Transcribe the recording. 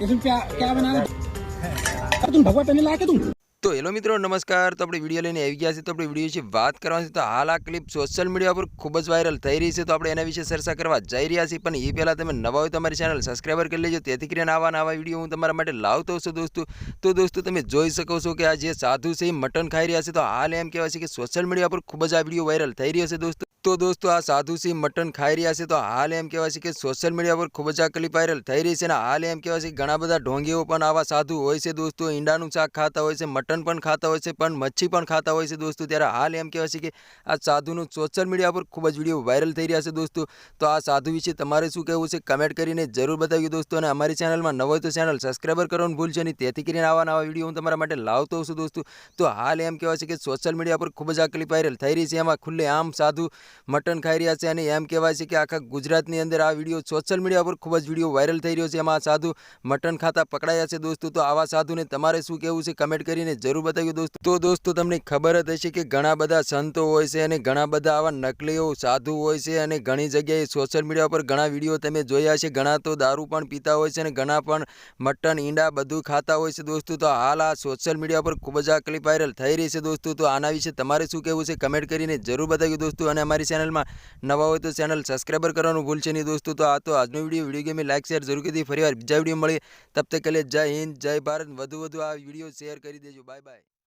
इसमें क्या क्या बनाना अरे तुम भगवा पहने लाया क्या तुम તો હેલો મિત્રો નમસ્કાર તો આપણે વિડીયો લઈને આવી ગયા છે તો આપણે વિડીયો વિશે વાત કરવાની છે તો હાલ આ ક્લિપ સોશિયલ મીડિયા પર ખૂબ જ વાયરલ થઈ રહી છે તો આપણે એના વિશે ચર્ચા કરવા જઈ રહ્યા છીએ પણ એ પહેલાં તમે નવા હોય તો અમારી ચેનલ સબસ્ક્રાઈબર કરી લેજો તેથી કરીને આવા નવા વિડીયો હું તમારા માટે લાવતો છું દોસ્તો તો દોસ્તો તમે જોઈ શકો છો કે આ જે સાધુ છે એ મટન ખાઈ રહ્યા છે તો હાલ એમ કહેવાય છે કે સોશિયલ મીડિયા પર ખૂબ જ આ વિડીયો વાયરલ થઈ રહ્યો છે દોસ્તો તો દોસ્તો આ સાધુ છે મટન ખાઈ રહ્યા છે, તો હાલ એમ કહેવાય છે કે સોશિયલ મીડિયા પર ખૂબ જ આ ક્લિપ વાયરલ થઈ રહી છે અને હાલ એમ કહેવાય છે કે ઘણા બધા ઢોંગીઓ પણ આવા સાધુ હોય છે દોસ્તો, ઈંડાનું શાક ખાતા હોય છે, મટન પણ ખાતા હોય છે, પણ મચ્છી પણ ખાતા હોય છે દોસ્તો, ત્યારે હાલ એમ કહેવાય છે કે આ સાધુનું સોશિયલ મીડિયા પર ખૂબ જ વીડિયો વાયરલ થઈ રહ્યા છે દોસ્તો. તો આ સાધુ વિશે તમારે શું કહેવું છે કમેન્ટ કરીને જરૂર બતાવ્યું દોસ્તો અને અમારી ચેનલમાં નવો તો ચેનલ સબસ્ક્રાઈબર કરવાનું ભૂલશે નહીં, તેથી કરીને આવા નવા વીડિયો હું તમારા માટે લાવતો છું દોસ્તો. તો હાલ એમ કહેવાય છે કે સોશિયલ મીડિયા પર ખૂબ જ આ ક્લિપ વાયરલ થઈ રહી છે, એમાં ખુલ્લે આમ સાધુ મટન ખાઈ રહ્યા છે અને એમ કહેવાય છે કે આખા ગુજરાતની અંદર આ વીડિયો સોશિયલ મીડિયા પર ખૂબ જ વીડિયો વાયરલ થઈ રહ્યો છે. એમાં સાધુ મટન ખાતા પકડાયા છે દોસ્તો. તો આવા સાધુને તમારે શું કહેવું છે? કમેન્ટ કરીને જરૂર બતાવ્યું દોસ્તો. તો દોસ્તો, તમને ખબર જ હશે કે ઘણા બધા સંતો હોય છે અને ઘણા બધા આવા નકલીઓ સાધુ હોય છે અને ઘણી જગ્યાએ સોશિયલ મીડિયા પર ઘણા વીડિયો તમે જોયા છે ઘણા તો દારૂ પણ પીતા હોય છે અને ઘણા પણ મટન ઈંડા બધું ખાતા હોય છે દોસ્તો. તો હાલ આ સોશિયલ મીડિયા પર ખૂબ જ આ ક્લિપ વાયરલ થઈ રહી છે દોસ્તો. તો આના વિશે તમારે શું કહેવું છે? કમેન્ટ કરીને જરૂર બતાવ્યું દોસ્તો. અને અમારી ચેનલમાં નવા હોય તો ચેનલ સબસ્ક્રાઈબર કરવાનું ભૂલશે નહીં દોસ્તો. તો આ તો આજનો વીડિયો વીડિયો ગેમે લાઈક શેર જરૂર કરી ફરી વાર બીજા વીડિયો મળીએ તબ તક કે જય હિન્દ, જય ભારત. વધુ વધુ આ વીડિયો શેર કરી દેજો. Bye bye